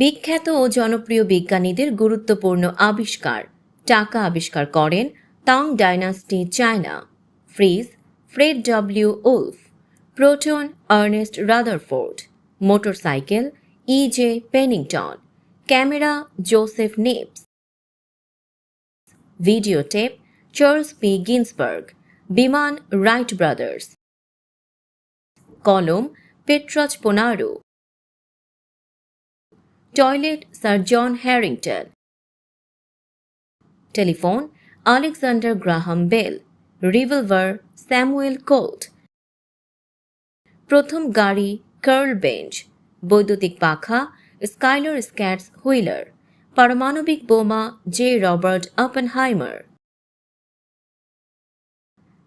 বিখ্যাত ও জনপ্রিয় বিজ্ঞানীদের গুরুত্বপূর্ণ আবিষ্কার। টাকা আবিষ্কার করেন Tang dynasty China. Fridge, Fred W Wolf, proton Ernest Rutherford, motorcycle, E J Pennington, camera Joseph Niepce video tape Charles P Ginsburg, বিমান রাইট ব্রাদার্স, কলম Petrache Poenaru. Toilet sir John Harington telephone Alexander Graham Bell revolver Samuel Colt প্রথম গাড়ি curl bench বৈদ্যুতিক পাখা Skylar স্ক্যাটস wheeler পারমাণবিক বোমা J Robert Oppenheimer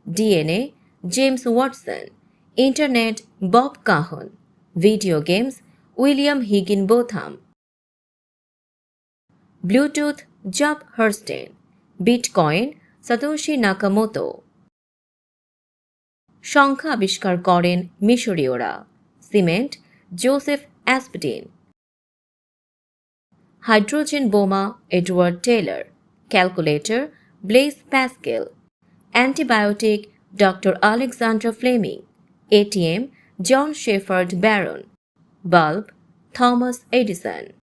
DNA James Watson internet Bob Kahn video games William Higinbotham Bluetooth Jaap Haartsen bitcoin Satoshi Nakamoto সংখ্যা আবিষ্কার করেন মিশরীয়রা সিমেন্ট জোসেফ অ্যাসপডিন হাইড্রোজেন বোমা Edward Teller calculator Blaise Pascal antibiotic doctor Alexander Fleming ATM John Shepherd Barron bulb Thomas Edison